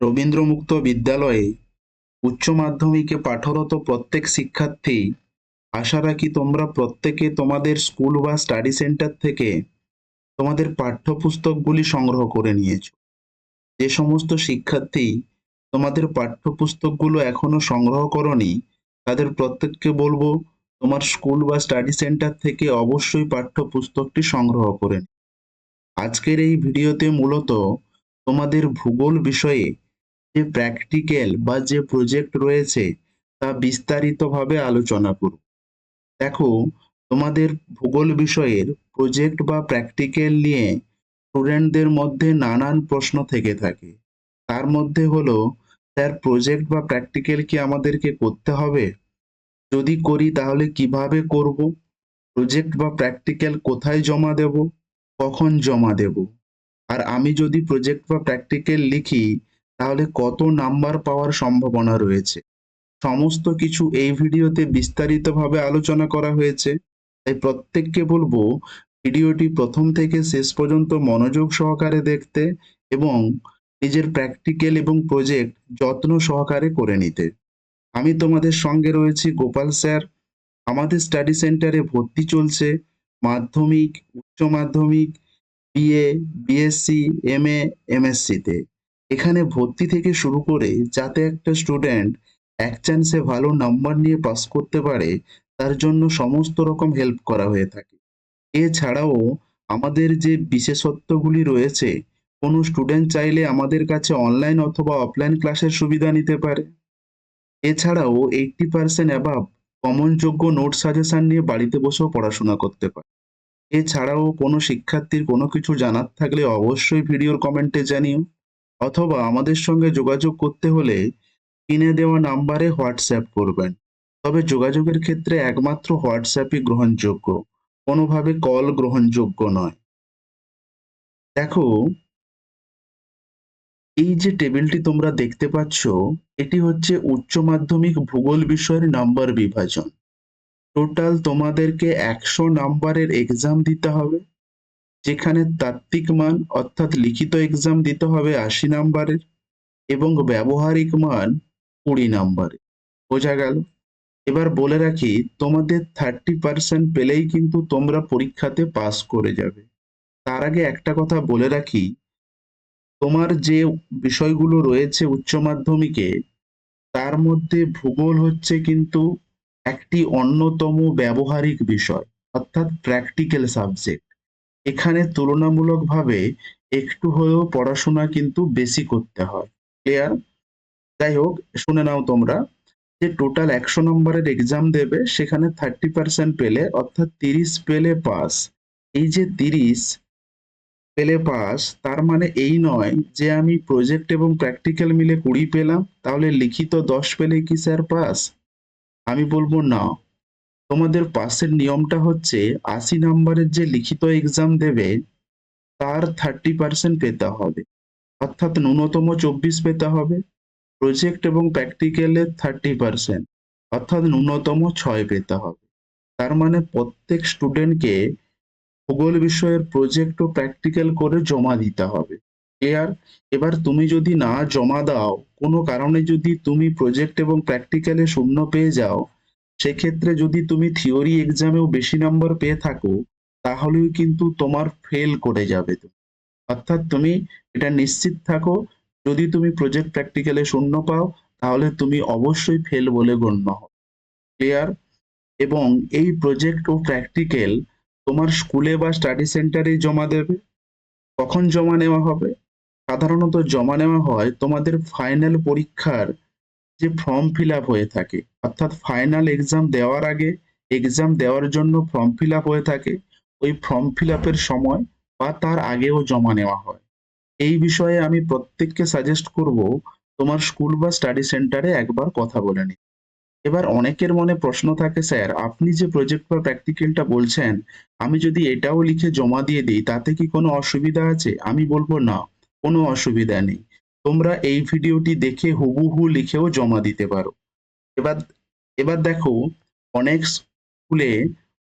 রবীন্দ্রমুক্ত বিদ্যালয়ে উচ্চ মাধ্যমিকে পাঠরত প্রত্যেক শিক্ষার্থী, আশা রাখি তোমরা প্রত্যেকে তোমাদের স্কুল বা স্টাডি সেন্টার থেকে তোমাদের পাঠ্যপুস্তকগুলি সংগ্রহ করে নিয়েছ। যে সমস্ত শিক্ষার্থী তোমাদের পাঠ্যপুস্তকগুলো এখনও সংগ্রহ করনি, তাদের প্রত্যেককে বলব তোমার স্কুল বা স্টাডি সেন্টার থেকে অবশ্যই পাঠ্যপুস্তকটি সংগ্রহ করে আজকের এই ভিডিওতে মূলত তোমাদের ভূগোল বিষয়ে যে প্র্যাকটিক্যাল বা যে প্রজেক্ট রয়েছে, তা বিস্তারিতভাবে আলোচনা করব দেখো, তোমাদের ভূগোল বিষয়ের প্রজেক্ট বা প্র্যাকটিক্যাল নিয়ে স্টুডেন্টদের মধ্যে নানান প্রশ্ন থেকে থাকে। তার মধ্যে হলো, স্যার প্রজেক্ট বা প্র্যাকটিক্যাল কি আমাদেরকে করতে হবে? যদি করি, তাহলে কীভাবে করব? প্রজেক্ট বা প্র্যাকটিক্যাল কোথায় জমা দেব? কখন জমা দেব? আর আমি যদি প্রজেক্ট বা প্র্যাকটিক্যাল লিখি তাহলে কত নাম্বার পাওয়ার সম্ভাবনা রয়েছে? সমস্ত কিছু এই ভিডিওতে বিস্তারিতভাবে আলোচনা করা হয়েছে। তাই প্রত্যেককে বলব, ভিডিওটি প্রথম থেকে শেষ পর্যন্ত মনোযোগ সহকারে দেখতে এবং নিজের প্র্যাকটিক্যাল এবং প্রজেক্ট যত্ন সহকারে করে নিতে। আমি তোমাদের সঙ্গে রয়েছি গোপাল স্যার। আমাদের স্টাডি সেন্টারে ভর্তি চলছে। মাধ্যমিক, উচ্চ মাধ্যমিক বিএ বিএসসি এম এ এমএসসিতে এখানে ভর্তি থেকে শুরু করে যাতে একটা স্টুডেন্ট এক চান্সে ভালো নাম্বার নিয়ে পাস করতে পারে, তার জন্য সমস্ত রকম হেল্প করা হয়ে থাকে। এছাড়াও আমাদের যে বিশেষত্বগুলি রয়েছে, কোনো স্টুডেন্ট চাইলে আমাদের কাছে অনলাইন অথবা অফলাইন ক্লাসের সুবিধা নিতে পারে। এছাড়াও এইটটি পার্সেন্ট অ্যাবাভ কমনযোগ্য নোট সাজেশন নিয়ে বাড়িতে বসেও পড়াশোনা করতে পারে। এছাড়াও কোনো শিক্ষার্থীর কোনো কিছু জানার থাকলে অবশ্যই ভিডিওর কমেন্টে জানিও। অথবা আমাদের সঙ্গে যোগাযোগ করতে হলে কিনে দেওয়া নাম্বারে হোয়াটসঅ্যাপ করবেন। তবে যোগাযোগের ক্ষেত্রে একমাত্র হোয়াটসঅ্যাপই গ্রহণযোগ্য, কোনোভাবে কল গ্রহণযোগ্য নয়। দেখো, এই যে টেবিলটি তোমরা দেখতে পাচ্ছ, এটি হচ্ছে উচ্চ মাধ্যমিক ভূগোল বিষয়ের নাম্বার বিভাজন। টোটাল তোমাদেরকে একশো নাম্বারের এক্সাম দিতে হবে। যেখানে তাত্ত্বিক মান, অর্থাৎ লিখিত এক্সাম দিতে হবে আশি নাম্বারের এবং ব্যবহারিক মান কুড়ি নাম্বারে বোঝা গেল? এবার বলে রাখি, তোমাদের থার্টি পার্সেন্ট পেলেই কিন্তু তোমরা পরীক্ষাতে পাস করে যাবে। তার আগে একটা কথা বলে রাখি, তোমার যে বিষয়গুলো রয়েছে উচ্চ মাধ্যমিকে, তার মধ্যে ভূগোল হচ্ছে কিন্তু একটি অন্যতম ব্যবহারিক বিষয়, অর্থাৎ প্র্যাকটিক্যাল সাবজেক্ট এখানে তুলনামূলকভাবে একটু হলেও পড়াশোনা কিন্তু বেশি করতে হয়। ক্লিয়ার যাই হোক, শুনে নাও তোমরা যে টোটাল একশো নম্বরের এক্সাম দেবে, সেখানে থার্টি পার্সেন্ট পেলে, অর্থাৎ তিরিশ পেলে পাস এই যে তিরিশ পেলে পাস তার মানে এই নয় যে আমি প্রজেক্ট এবং প্র্যাকটিক্যাল মিলে কুড়ি পেলাম, তাহলে লিখিত দশ পেলে কি স্যার পাস আমি বলব না। তোমাদের পাশের নিয়মটা হচ্ছে আশি নম্বরের যে লিখিত এক্সাম দেবে, তার থার্টি পার্সেন্ট পেতে হবে। অর্থাৎ ন্যূনতম চব্বিশ পেতে হবে। প্রজেক্ট এবং প্র্যাকটিক্যালের থার্টি পার্সেন্ট অর্থাৎ ন্যূনতম ছয় পেতে হবে। তার মানে প্রত্যেক স্টুডেন্টকে ভূগোল বিষয়ের প্রজেক্ট ও প্র্যাকটিক্যাল করে জমা দিতে হবে। ক্লিয়ার এবার তুমি যদি না জমা দাও, কোনো কারণে যদি তুমি প্রজেক্ট এবং প্র্যাকটিক্যালে শূন্য পেয়ে যাও সেক্ষেত্রে যদি তুমি থিওরি এক্সামেও বেশি নম্বর পেয়ে থাকো, তাহলেও কিন্তু তোমার ফেল করে যাবে অর্থাৎ তুমি এটা নিশ্চিত থাকো, যদি তুমি প্রজেক্ট প্র্যাকটিক্যালে শূন্য পাও, তাহলে তুমি অবশ্যই ফেল বলে গণ্য হবে ক্লিয়ার এবং এই প্রজেক্ট ও প্র্যাকটিক্যাল তোমার স্কুলে বা স্টাডি সেন্টারে জমা দেবে। কখন জমা নেওয়া হবে? সাধারণত জমা নেওয়া হয় তোমাদের ফাইনাল পরীক্ষার যে ফর্ম ফিল হয়ে থাকে। অর্থাৎ ফাইনাল এক্সাম দেওয়ার আগে এক্সাম দেওয়ার জন্য ফর্ম ফিল হয়ে থাকে। ওই ফর্ম ফিল সময় বা তার আগেও জমা নেওয়া হয়। এই বিষয়ে আমি প্রত্যেককে সাজেস্ট করব, তোমার স্কুল বা স্টাডি সেন্টারে একবার কথা বলে নিন এবার অনেকের মনে প্রশ্ন থাকে, স্যার, আপনি যে প্রজেক্ট বা প্র্যাকটিক্যালটা বলছেন, আমি যদি এটাও লিখে জমা দিয়ে দিই, তাতে কি কোনো অসুবিধা আছে? আমি বলব, না, কোনো অসুবিধা নেই। তোমরা এই ভিডিওটি দেখে হুবহু লিখেও জমা দিতে পারো। এবার এবার দেখো, অনেক স্কুলে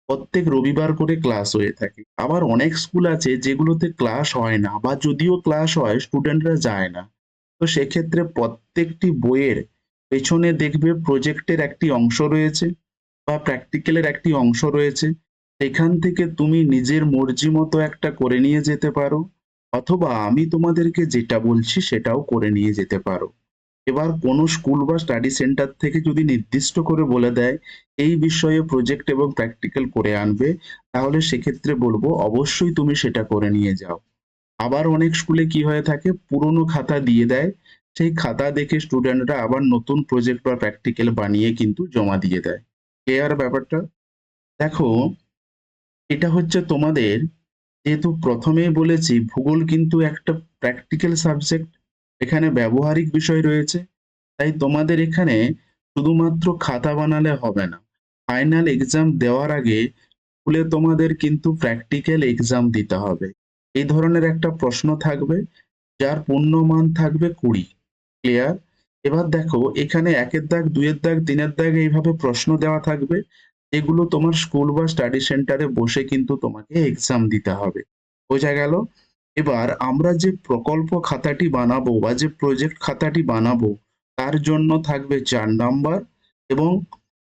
প্রত্যেক রবিবার করে ক্লাস হয়ে থাকে। আবার অনেক স্কুল আছে যেগুলোতে ক্লাস হয় না বা যদিও ক্লাস হয়, স্টুডেন্টরা যায় না। তো সেক্ষেত্রে প্রত্যেকটি বইয়ের পেছনে দেখবে প্রজেক্টের একটি অংশ রয়েছে বা প্র্যাকটিক্যালের একটি অংশ রয়েছে। সেখান থেকে তুমি নিজের মর্জি মতো একটা করে নিয়ে যেতে পারো। অথবা আমি তোমাদেরকে যেটা বলছি সেটাও করে নিয়ে যেতে পারো। এবার কোনো স্কুল বা স্টাডি সেন্টার থেকে যদি নির্দিষ্ট করে বলে দেয়, এই বিষয়ে প্রজেক্ট এবং প্র্যাকটিক্যাল করে আনবে, তাহলে সেক্ষেত্রে বলব অবশ্যই তুমি সেটা করে নিয়ে যাও। আবার অনেক স্কুলে কি হয়ে থাকে, পুরনো খাতা দিয়ে দেয়, সেই খাতা দেখে স্টুডেন্টরা আবার নতুন প্রজেক্ট বা প্র্যাকটিক্যাল বানিয়ে কিন্তু জমা দিয়ে দেয়। ক্লিয়ার ব্যাপারটা। দেখো, এটা হচ্ছে তোমাদের যেহেতু প্রথমেই বলেছি, ভূগোল কিন্তু একটা প্র্যাকটিক্যাল সাবজেক্ট এখানে ব্যবহারিক বিষয় রয়েছে। তাই তোমাদের এখানে শুধুমাত্র খাতা বানালে হবে না। ফাইনাল এক্সাম দেওয়ার আগে স্কুলে তোমাদের কিন্তু প্র্যাকটিক্যাল এক্সাম দিতে হবে। এই ধরনের একটা প্রশ্ন থাকবে, যার পূর্ণমান থাকবে কুড়ি। ক্লিয়ার এবার দেখো, এখানে একের দাগ, দুইয়ের দাগ, তিনের দাগ এইভাবে প্রশ্ন দেওয়া থাকবে। এগুলো তোমার স্কুল বা স্টাডি সেন্টারে বসে কিন্তু তোমাকে এক্সাম দিতে হবে। বোঝা গেল? এবার আমরা যে প্রকল্প খাতাটি বানাবো বা যে প্রজেক্ট খাতাটি বানাবো, তার জন্য থাকবে চার নাম্বার এবং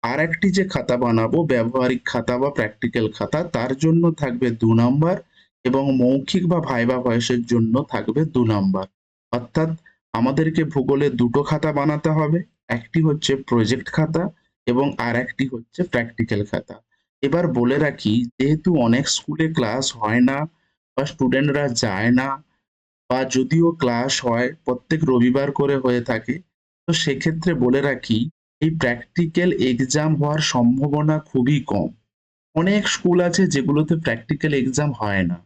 আর একটি যে খাতা বানাবো, ব্যবহারিক খাতা বা প্র্যাকটিক্যাল খাতা, তার জন্য থাকবে দু নাম্বার এবং মৌখিক বা ভাইবা ভয়েসের জন্য থাকবে দু নাম্বার অর্থাৎ আমাদেরকে ভূগোলে দুটো খাতা বানাতে হবে, একটি হচ্ছে প্রজেক্ট খাতা এবং আর একটি হচ্ছে প্র্যাকটিক্যাল খাতা। এবার বলে রাখি, যেহেতু অনেক স্কুলে ক্লাস হয় না বা স্টুডেন্টরা যায় না বা যদিও ক্লাস হয়, প্রত্যেক রবিবার করে হয়ে থাকে, তো সেক্ষেত্রে বলে রাখি, এই প্র্যাকটিক্যাল এক্সাম হওয়ার সম্ভাবনা খুবই কম। অনেক স্কুল আছে যেগুলোতে প্র্যাকটিক্যাল এক্সাম হয় না,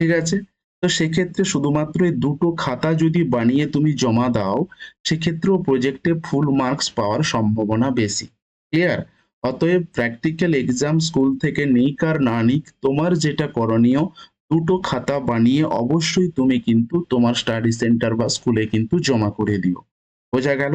ঠিক আছে? তো সেক্ষেত্রে শুধুমাত্র এই দুটো খাতা যদি বানিয়ে তুমি জমা দাও, সেক্ষেত্রেও প্রজেক্টে ফুল মার্কস পাওয়ার সম্ভাবনা বেশি। ক্লিয়ার অতএব প্র্যাকটিক্যাল এক্সাম স্কুল থেকে নিক আর না নিক, তোমার যেটা করণীয়, দুটো খাতা বানিয়ে অবশ্যই তুমি কিন্তু তোমার স্টাডি সেন্টার বা স্কুলে কিন্তু জমা করে দিও। বোঝা গেল?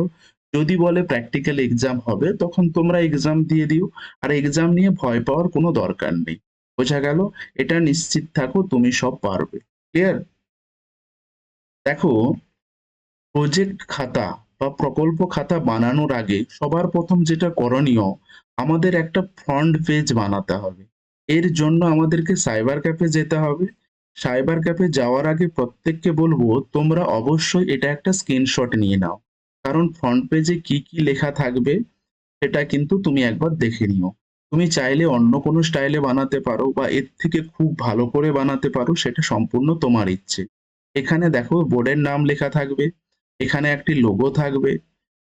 যদি বলে প্র্যাকটিক্যাল এক্সাম হবে, তখন তোমরা এক্সাম দিয়ে দিও। আর এক্সাম নিয়ে ভয় পাওয়ার কোনো দরকার নেই। বোঝা গেল? এটা নিশ্চিত থাকো, তুমি সব পারবে। ক্লিয়ার দেখো প্রজেক্ট খাতা বা প্রকল্প খাতা বানানোর আগে সবার প্রথম যেটা করণীয়, আমাদের একটা ফ্রন্ট পেজ বানাতে হবে। এর জন্য আমাদেরকে সাইবার ক্যাফে যেতে হবে। সাইবার ক্যাফে যাওয়ার আগে প্রত্যেককে বলব, তোমরা অবশ্যই এটা একটা স্ক্রিনশট নিয়ে নাও। কারণ ফ্রন্ট পেজে কি কি লেখা থাকবে, সেটা কিন্তু তুমি একবার দেখে নিও। তুমি চাইলে অন্য কোনো স্টাইলে বানাতে পারো বা এর থেকে খুব ভালো করে বানাতে পারো, সেটা সম্পূর্ণ তোমার ইচ্ছে। এখানে দেখো বোর্ডের নাম লেখা থাকবে। এখানে একটি লোগো থাকবে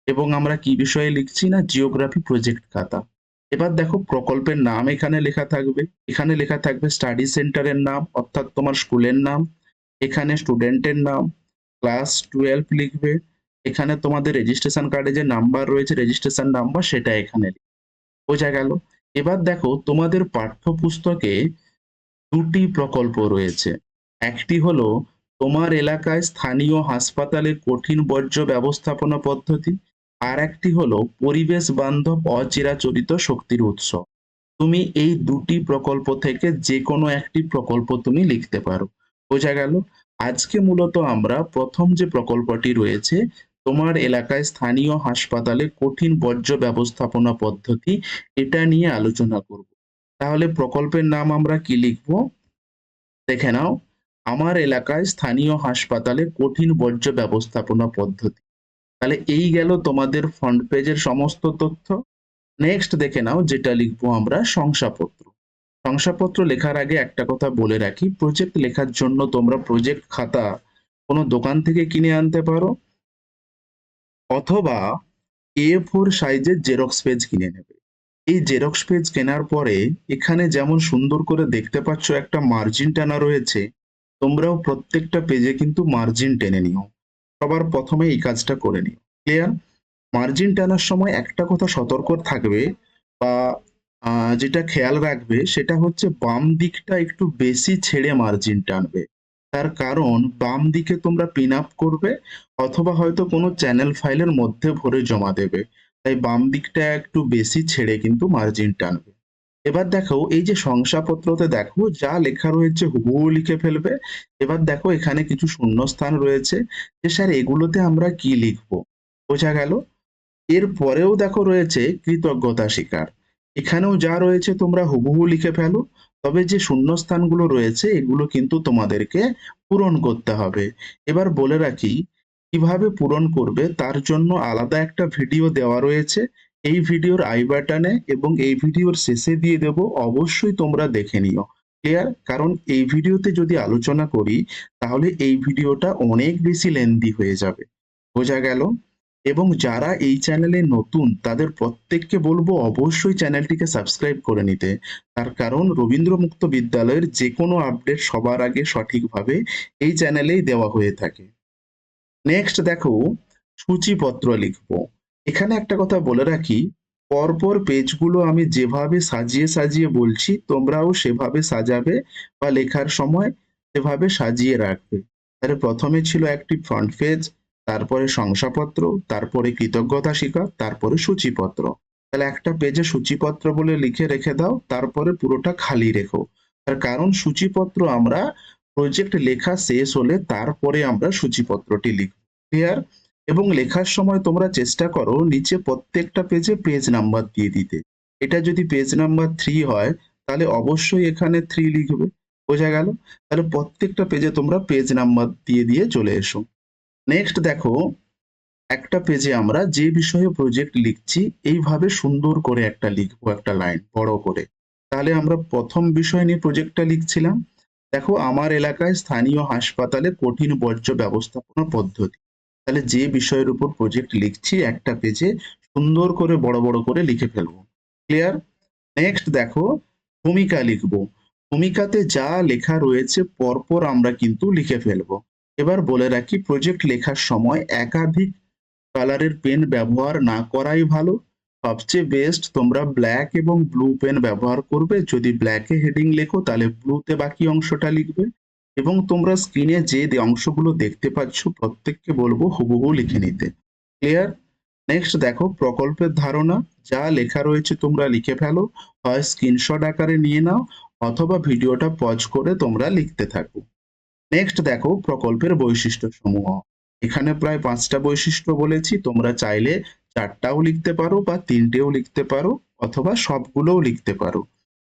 এবং আমরা কি বিষয়ে লিখছি না? জিওগ্রাফি প্রজেক্ট খাতা। এবার দেখো প্রকল্পের নাম এখানে লেখা থাকবে। এখানে লেখা থাকবে স্টাডি সেন্টারের নাম, অর্থাৎ তোমার স্কুলের নাম। এখানে স্টুডেন্টের নাম ক্লাস টুয়েলভ লিখবে। এখানে তোমাদের রেজিস্ট্রেশন কার্ডে যে নাম্বার রয়েছে রেজিস্ট্রেশন নাম্বার সেটা এখানে বোঝা গেল? এবার দেখো তোমাদের পাঠ্যপুস্তকে দুটি প্রকল্প রয়েছে। একটি হলো তোমার এলাকায় স্থানীয় হাসপাতালে কঠিন বর্জ্য ব্যবস্থাপনা পদ্ধতি, আর একটি হলো পরিবেশ বান্ধব অচিরাচরিত শক্তির উৎস। তুমি এই দুটি প্রকল্প থেকে যে কোনো একটি প্রকল্প তুমি লিখতে পারো। বোঝা গেল? আজকে মূলত আমরা প্রথম যে প্রকল্পটি রয়েছে, তোমার এলাকায় স্থানীয় হাসপাতালে কঠিন বর্জ্য ব্যবস্থাপনা পদ্ধতি, এটা নিয়ে আলোচনা করব। তাহলে প্রকল্পের নাম আমরা কি লিখব? দেখে নাও। আমার এলাকায় স্থানীয় হাসপাতালে কঠিন বর্জ্য ব্যবস্থাপনা পদ্ধতি। তাহলে এই গেল তোমাদের ফ্রন্ট পেজের সমস্ত তথ্য। নেক্সট দেখে নাও, যেটা লিখব আমরা শংসাপত্র। শংসাপত্র লেখার আগে একটা কথা বলে রাখি প্রজেক্ট লেখার জন্য তোমরা প্রজেক্ট খাতা কোনো দোকান থেকে কিনে আনতে পারো, অথবা এ ফোর সাইজের জেরক্স পেজ কিনে নেবে। এই জেরক্স পেজ কেনার পরে এখানে যেমন সুন্দর করে দেখতে পাচ্ছ একটা মার্জিন টানা রয়েছে তোমরাও প্রত্যেকটা পেজে কিন্তু মার্জিন টেনে নিও। সবার প্রথমে এই কাজটা করে নিও। ক্লিয়ার মার্জিন টানার সময় একটা কথা সতর্ক থাকবে বা যেটা খেয়াল রাখবে সেটা হচ্ছে বাম দিকটা একটু বেশি ছেড়ে মার্জিন টানবে। তার কারণ বাম দিকে তোমরা পিন আপ করবে অথবা হয়তো কোনো চ্যানেল ফাইলের মধ্যে ভরে জমা দেবে। তাই বাম দিকটা একটু বেশি ছেড়ে কিন্তু মার্জিন টানবে। এবার দেখো, এই যে শংসাপত্রতে দেখো, যা লেখা রয়েছে হুবহু লিখে ফেলবে। এবার দেখো, এখানে কিছু শূন্যস্থান রয়েছে যে, স্যার, এগুলোতে আমরা কি লিখব? বোঝা গেল? এর পরেও দেখো রয়েছে কৃতজ্ঞতা স্বীকার। এখানেও যা রয়েছে তোমরা হুবহু লিখে ফেলো, তবে যে শূন্যস্থানগুলো রয়েছে, এগুলো কিন্তু তোমাদেরকে পূরণ করতে হবে। এবার বলে রাখি, কীভাবে পূরণ করবে তার জন্য আলাদা একটা ভিডিও দেওয়া রয়েছে। এই ভিডিওর আই বাটনে এবং এই ভিডিওর শেষে দিয়ে দেব, অবশ্যই তোমরা দেখে নিও। ক্লিয়ার কারণ এই ভিডিওতে যদি আলোচনা করি, তাহলে এই ভিডিওটা অনেক বেশি লেন্দি হয়ে যাবে। বোঝা গেল? এবং যারা এই চ্যানেলে নতুন, তাদের প্রত্যেককে বলব, অবশ্যই চ্যানেলটিকে সাবস্ক্রাইব করে নিতে। তার কারণ, রবীন্দ্র মুক্ত বিদ্যালয়ের যে কোনো আপডেট সবার আগে সঠিকভাবে এই চ্যানেলেই দেওয়া হয়ে থাকে। নেক্সট দেখো, সূচিপত্র লিখব। এখানে একটা কথা বলে রাখি, পরপর পেজগুলো আমি যেভাবে সাজিয়ে সাজিয়ে বলছি, তোমরাও সেভাবে সাজাবে বা লেখার সময় সেভাবে সাজিয়ে রাখবে। তাহলে প্রথমে ছিল একটি ফ্রন্ট পেজ তারপরে শংসাপত্র, তারপরে কৃতজ্ঞতা স্বীকার তারপরে সূচিপত্র। তাহলে একটা পেজে সূচিপত্র বলে লিখে রেখে দাও, তারপরে পুরোটা খালি রেখো। তার কারণ সূচিপত্র আমরা প্রজেক্ট লেখা শেষ হলে তারপরে আমরা সূচিপত্রটি লিখব। ক্লিয়ার এবং লেখার সময় তোমরা চেষ্টা করো নিচে প্রত্যেকটা পেজে পেজ নাম্বার দিয়ে দিতে। এটা যদি পেজ নাম্বার থ্রি হয়, তাহলে অবশ্যই এখানে থ্রি লিখবে। বোঝা গেল? তাহলে প্রত্যেকটা পেজে তোমরা পেজ নাম্বার দিয়ে দিয়ে চলে এসো। নেক্সট দেখো, একটা পেজে আমরা যে বিষয়ে প্রজেক্ট লিখছি, এইভাবে সুন্দর করে একটা লিখব একটা লাইন বড় করে। তাহলে আমরা প্রথম বিষয় নিয়ে প্রজেক্টটা লিখছিলাম। দেখো, আমার এলাকায় স্থানীয় হাসপাতালে কঠিন বর্জ্য ব্যবস্থাপনা পদ্ধতি। তাহলে যে বিষয়ের উপর প্রজেক্ট লিখছি একটা পেজে সুন্দর করে, বড় বড় করে লিখে ফেলব। ক্লিয়ার নেক্সট দেখো, ভূমিকা লিখব। ভূমিকাতে যা লেখা রয়েছে, পরপর আমরা কিন্তু লিখে ফেলব। এবার বলে রাখি প্রজেক্ট লেখার সময় একাধিক কালারের পেন ব্যবহার না করাই ভালো। সবচেয়ে বেস্ট তোমরা ব্ল্যাক এবং ব্লু পেন ব্যবহার করবে। যদি ব্ল্যাকে হেডিং লেখো, তাহলে ব্লুতে বাকি অংশটা লিখবে। এবং তোমরা স্ক্রিনে যে অংশগুলো দেখতে পাচ্ছ, প্রত্যেককে বলব হুবহু লিখে নিতে। ক্লিয়ার নেক্সট দেখো, প্রকল্পের ধারণা। যা লেখা রয়েছে তোমরা লিখে ফেলো। হয় স্ক্রিনশট আকারে নিয়ে নাও, অথবা ভিডিওটা পজ করে তোমরা লিখতে থাকো। নেক্সট দেখো, প্রকল্পের বৈশিষ্ট্য সমূহ এখানে প্রায় পাঁচটা বৈশিষ্ট্য বলেছি। তোমরা চাইলে চারটাও লিখতে পারো বা তিনটেও লিখতে পারো, অথবা সবগুলোও লিখতে পারো।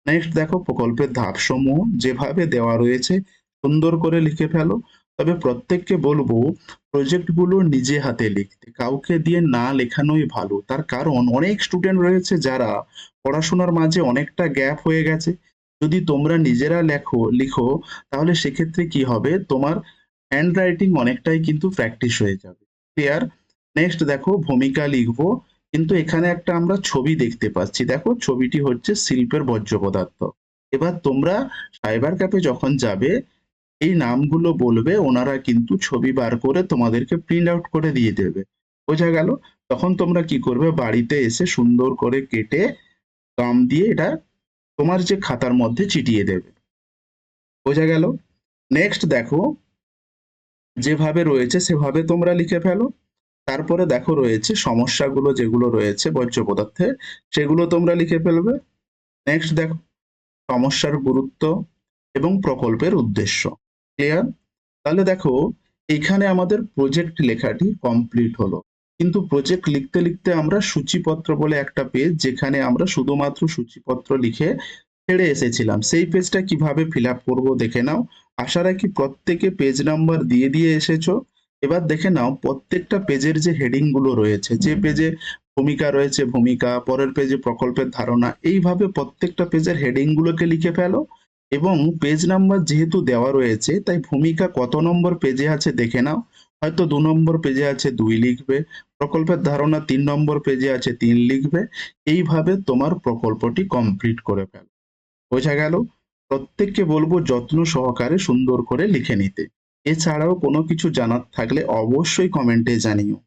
নেক্সট দেখো, প্রকল্পের ধাপসমূহ। যেভাবে দেওয়া রয়েছে সুন্দর করে লিখে ফেলো। তবে প্রত্যেককে বলব প্রজেক্টগুলো নিজে হাতে লিখতে। কাউকে দিয়ে না লেখানোই ভালো। তার কারণ, অনেক স্টুডেন্ট রয়েছে যারা পড়াশোনার মাঝে অনেকটা গ্যাপ হয়ে গেছে। যদি তোমরা নিজেরা লেখো, লিখো, তাহলে সেক্ষেত্রে কি হবে? তোমার হ্যান্ড রাইটিং অনেকটাই কিন্তু প্র্যাকটিস হয়ে যাবে। ক্লিয়ার নেক্সট দেখো, ভূমিকা লিখব। কিন্তু এখানে একটা আমরা ছবি দেখতে পাচ্ছি। দেখো, ছবিটি হচ্ছে শিল্পের বর্জ্য পদার্থ। এবার তোমরা সাইবার ক্যাফে যখন যাবে এই নামগুলো বলবে, ওনারা কিন্তু ছবি বার করে তোমাদেরকে প্রিন্ট আউট করে দিয়ে দেবে। বোঝা গেল? তখন তোমরা কি করবে? বাড়িতে এসে সুন্দর করে কেটে গাম দিয়ে এটা তোমার যে খাতার মধ্যে চিটিয়ে দেবে। বোঝা গেল? নেক্সট দেখো, যেভাবে রয়েছে সেভাবে তোমরা লিখে ফেলো। তারপরে দেখো রয়েছে সমস্যাগুলো যেগুলো রয়েছে বর্জ্য পদার্থে, সেগুলো তোমরা লিখে ফেলবে। নেক্সট দেখো, সমস্যার গুরুত্ব এবং প্রকল্পের উদ্দেশ্য। ক্লিয়ার তাহলে দেখো, এখানে আমাদের প্রজেক্ট লেখাটি কমপ্লিট হলো। কিন্তু প্রজেক্ট লিখতে লিখতে আমরা সূচিপত্র বলে একটা পেজ যেখানে আমরা শুধুমাত্র সূচিপত্র লিখে ছেড়ে এসেছিলাম। সেই পেজটা কীভাবে ফিল আপ করব দেখে নাও। আশা রাখি প্রত্যেকে পেজ নাম্বার দিয়ে দিয়ে এসেছ। এবার দেখে নাও, প্রত্যেকটা পেজের যে হেডিংগুলো রয়েছে, যে পেজে ভূমিকা রয়েছে, ভূমিকা, পরের পেজে প্রকল্পের ধারণা, এইভাবে প্রত্যেকটা পেজের হেডিং গুলোকে লিখে ফেলো। এবং পেজ নাম্বার যেহেতু দেওয়া রয়েছে, তাই ভূমিকা কত নম্বর পেজে আছে দেখে নাও। হয়তো দু নম্বর পেজে আছে দুই লিখবে, প্রকল্পের ধারণা তিন নম্বর পেজে আছে তিন লিখবে। এইভাবে তোমার প্রকল্পটি কমপ্লিট করে ফেল। বোঝা গেল? প্রত্যেককে বলব যত্ন সহকারে সুন্দর করে লিখে নিতে। এছাড়াও কোনো কিছু জানার থাকলে অবশ্যই কমেন্টে জানিও।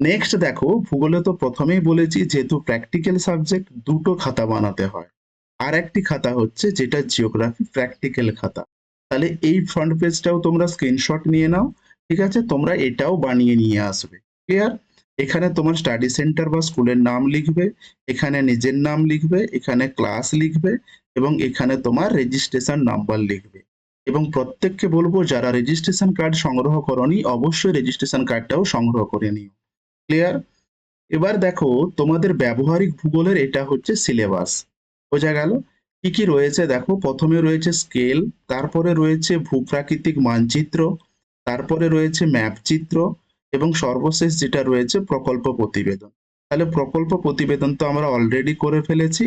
নেক্সট দেখো, ভূগোলে তো প্রথমেই বলেছি, যেহেতু প্র্যাকটিক্যাল সাবজেক্ট দুটো খাতা বানাতে হয়। আর একটি খাতা হচ্ছে যেটা জিওগ্রাফি প্র্যাকটিক্যাল খাতা। তাহলে এই ফ্রন্ট পেজটাও তোমরা স্ক্রিনশট নিয়ে নাও, ঠিক আছে? তোমরা এটাও বানিয়ে নিয়ে আসবে। ক্লিয়ার এখানে তোমার স্টাডি সেন্টার বা স্কুলের নাম লিখবে, এখানে নিজের নাম লিখবে, এখানে ক্লাস লিখবে এবং এখানে তোমার রেজিস্ট্রেশন নাম্বার লিখবে। এবং প্রত্যেককে বলব, যারা রেজিস্ট্রেশন কার্ড সংগ্রহ করনি, অবশ্যই রেজিস্ট্রেশন কার্ডটাও সংগ্রহ করে নিও। ক্লিয়ার এবার দেখো, তোমাদের ব্যবহারিক ভূগোলের এটা হচ্ছে সিলেবাস বোঝা গেল। কি কি রয়েছে দেখো? প্রথমে রয়েছে স্কেল তারপরে রয়েছে ভূপ্রাকৃতিক মানচিত্র, তারপরে রয়েছে ম্যাপ চিত্র, এবং সর্বশেষ যেটা রয়েছে প্রকল্প প্রতিবেদন। তাহলে প্রকল্প প্রতিবেদন তো আমরা অলরেডি করে ফেলেছি।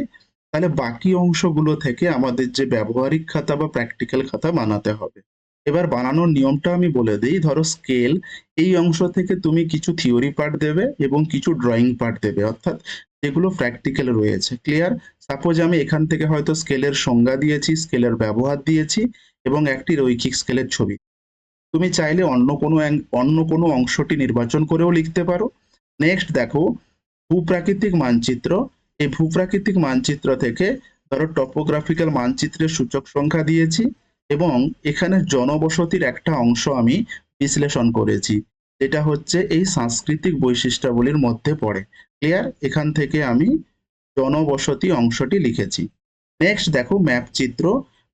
তাহলে বাকি অংশগুলো থেকে আমাদের যে ব্যবহারিক খাতা বা প্র্যাকটিক্যাল খাতা বানাতে হবে। এবার বানানোর নিয়মটা আমি বলে দিই। ধরো স্কেল এই অংশ থেকে তুমি কিছু থিওরি পার্ট দেবে এবং কিছু ড্রয়িং পার্ট দেবে। অর্থাৎ যেগুলো প্র্যাকটিক্যাল রয়েছে। ক্লিয়ার সাপোজ আমি এখান থেকে হয়তো স্কেলের সংজ্ঞা দিয়েছি স্কেলের ব্যবহার দিয়েছি এবং একটি রৈখিক স্কেলের ছবি। তুমি চাইলে অন্য কোনো অন্য কোনো অংশটি নির্বাচন করেও লিখতে পারো। নেক্সট দেখো, ভূপ্রাকৃতিক মানচিত্র। এই ভূপ্রাকৃতিক মানচিত্র থেকে ধরো টপোগ্রাফিক্যাল মানচিত্রের সূচক সংখ্যা দিয়েছি। এবং এখানে জনবসতির একটা অংশ আমি বিশ্লেষণ করেছি। যেটা হচ্ছে এই সাংস্কৃতিক বৈশিষ্ট্যাবলীর মধ্যে পড়ে। ক্লিয়ার? এখান থেকে আমি জনবসতি অংশটি লিখেছি। নেক্সট দেখো ম্যাপ চিত্র।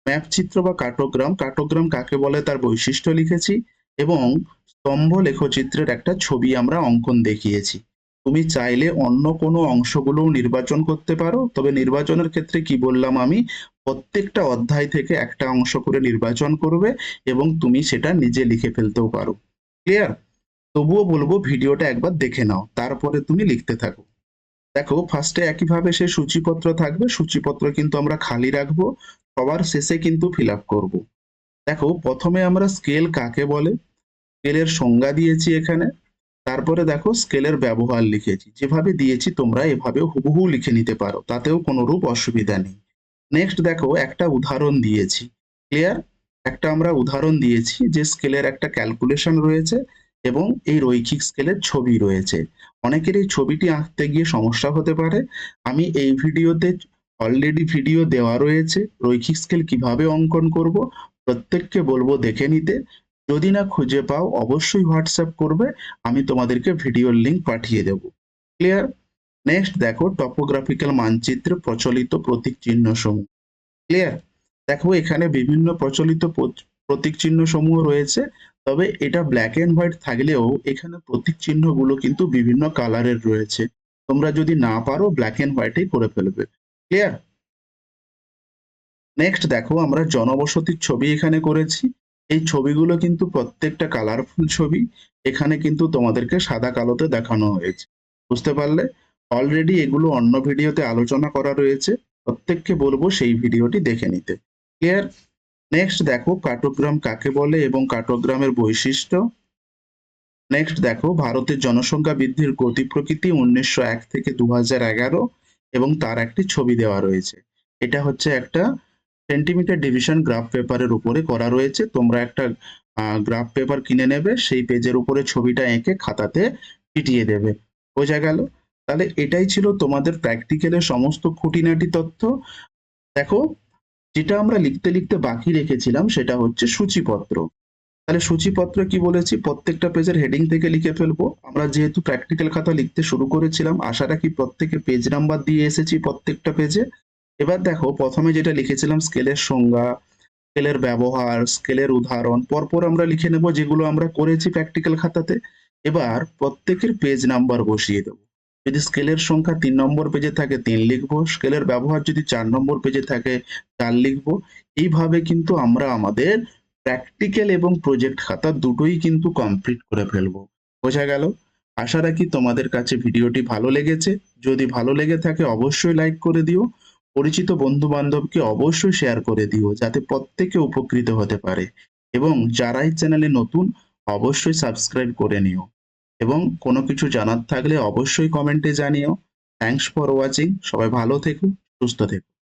ম্যাপ চিত্র বা কাটোগ্রাম। কাটোগ্রাম কাকে বলে? তার বৈশিষ্ট্য লিখেছি এবং স্তম্ভ লেখচিত্রের একটা ছবি আমরা অঙ্কন দেখিয়েছি। তুমি চাইলে অন্য কোনো অংশগুলোও নির্বাচন করতে পারো। তবে নির্বাচনের ক্ষেত্রে কি বললাম আমি? প্রত্যেকটা অধ্যায় থেকে একটা অংশ করে নির্বাচন করবে এবং তুমি সেটা নিজে লিখে ফেলতেও পারো। ক্লিয়ার তবুও বলব, ভিডিওটা একবার দেখে নাও, তারপরে তুমি লিখতে থাকো। দেখো ফার্স্টে একইভাবে সে সূচিপত্র থাকবে, সূচিপত্র কিন্তু আমরা খালি রাখব, সবার শেষে কিন্তু ফিল আপ করব। দেখো, প্রথমে আমরা স্কেল কাকে বলে স্কেলের সংজ্ঞা দিয়েছি এখানে, তারপরে দেখো স্কেলের ব্যবহার লিখেছি। যেভাবে দিয়েছি তোমরা এভাবে হুবহু লিখে নিতে পারো, তাতেও কোনো রূপ অসুবিধা নেই। নেক্সট দেখো, একটা উদাহরণ দিয়েছি। ক্লিয়ার একটা আমরা উদাহরণ দিয়েছি যে স্কেলের একটা ক্যালকুলেশন রয়েছে এবং এই রৈখিক স্কেলের ছবি রয়েছে। অনেকের এই ছবিটি আঁকতে গিয়ে সমস্যা হতে পারে। আমি এই ভিডিওতে অলরেডি ভিডিও দেওয়া রয়েছে, রৈখিক স্কেল কীভাবে অঙ্কন করব, প্রত্যেককে বলব দেখে নিতে। যদি না খুঁজে পাও, অবশ্যই হোয়াটসঅ্যাপ করবে, আমি তোমাদেরকে ভিডিওর লিঙ্ক পাঠিয়ে দেব। ক্লিয়ার নেক্সট দেখো টপোগ্রাফিক্যাল মানচিত্রে প্রচলিত প্রতীক চিহ্ন সমূহ ক্লিয়ার দেখো এখানে বিভিন্ন প্রচলিত প্রতীক চিহ্ন সমূহ রয়েছে, তবে এটা ব্ল্যাক এন্ড হোয়াইট থাকলেও এখানে প্রতীক চিহ্নগুলো কিন্তু বিভিন্ন কালারের রয়েছে। তোমরা যদি না পারো ব্ল্যাক এন্ড হোয়াইটেই করে ফেলবে। ক্লিয়ার নেক্সট দেখো আমরা জনবসতির ছবি এখানে করেছি। এই ছবিগুলো কিন্তু প্রত্যেকটা কালারফুল ছবি। এখানে কিন্তু তোমাদেরকে সাদা কালোতে দেখানো হয়েছে। বুঝতে পারলে? অলরেডি এগুলো অন্য ভিডিওতে আলোচনা করা রয়েছে। প্রত্যেককে বলব সেই ভিডিওটি দেখে নিতে। ক্লিয়ার নেক্সট দেখো কাটোগ্রাম কাকে বলে এবং কাটোগ্রামের বৈশিষ্ট্য। নেক্সট দেখো ভারতের জনসংখ্যা বৃদ্ধির গতি প্রকৃতি উনিশশো এক থেকে দু এগারো এবং তার একটি ছবি দেওয়া রয়েছে। এটা হচ্ছে একটা সেন্টিমিটার ডিভিশন গ্রাফ পেপারের উপরে করা রয়েছে। তোমরা একটা গ্রাফ পেপার কিনে নেবে, সেই পেজের উপরে ছবিটা এঁকে খাতাতে পিটিয়ে দেবে। বোঝা গেল? তাহলে এটাই ছিল তোমাদের প্র্যাকটিক্যালের সমস্ত খুঁটিনাটি তথ্য। দেখো, যেটা আমরা লিখতে লিখতে বাকি রেখেছিলাম সেটা হচ্ছে সূচিপত্র। তাহলে সূচিপত্র কি বলেছি? প্রত্যেকটা পেজের হেডিং থেকে লিখে ফেলব। আমরা যেহেতু প্র্যাকটিক্যাল খাতা লিখতে শুরু করেছিলাম, আশা রাখি প্রত্যেকে পেজ নাম্বার দিয়ে এসেছি প্রত্যেকটা পেজে এবার দেখো, প্রথমে যেটা লিখেছিলাম স্কেলের সংজ্ঞা স্কেলের ব্যবহার স্কেলের উদাহরণ, পরপর আমরা লিখে নেব যেগুলো আমরা করেছি প্র্যাকটিক্যাল খাতাতে। এবার প্রত্যেকের পেজ নাম্বার বসিয়ে দেবো। যদি স্কেলের সংখ্যা তিন নম্বর পেজে থাকে, তিন লিখব। স্কেলের ব্যবহার যদি চার নম্বর পেজে থাকে, চার লিখব। এইভাবে কিন্তু আমরা আমাদের প্র্যাকটিক্যাল এবং প্রজেক্ট খাতা দুটোই কিন্তু কমপ্লিট করে ফেলব। বোঝা গেল? আশা রাখি তোমাদের কাছে ভিডিওটি ভালো লেগেছে। যদি ভালো লেগে থাকে, অবশ্যই লাইক করে দিও। পরিচিত বন্ধু বান্ধবকে অবশ্যই শেয়ার করে দিও, যাতে প্রত্যেকে উপকৃত হতে পারে। এবং যারাই চ্যানেলে নতুন, অবশ্যই সাবস্ক্রাইব করে নিও। এবং কোনো কিছু জানার থাকলে অবশ্যই কমেন্টে জানিও। থ্যাংকস ফর ওয়াচিং সবাই ভালো থেকো, সুস্থ থেকো।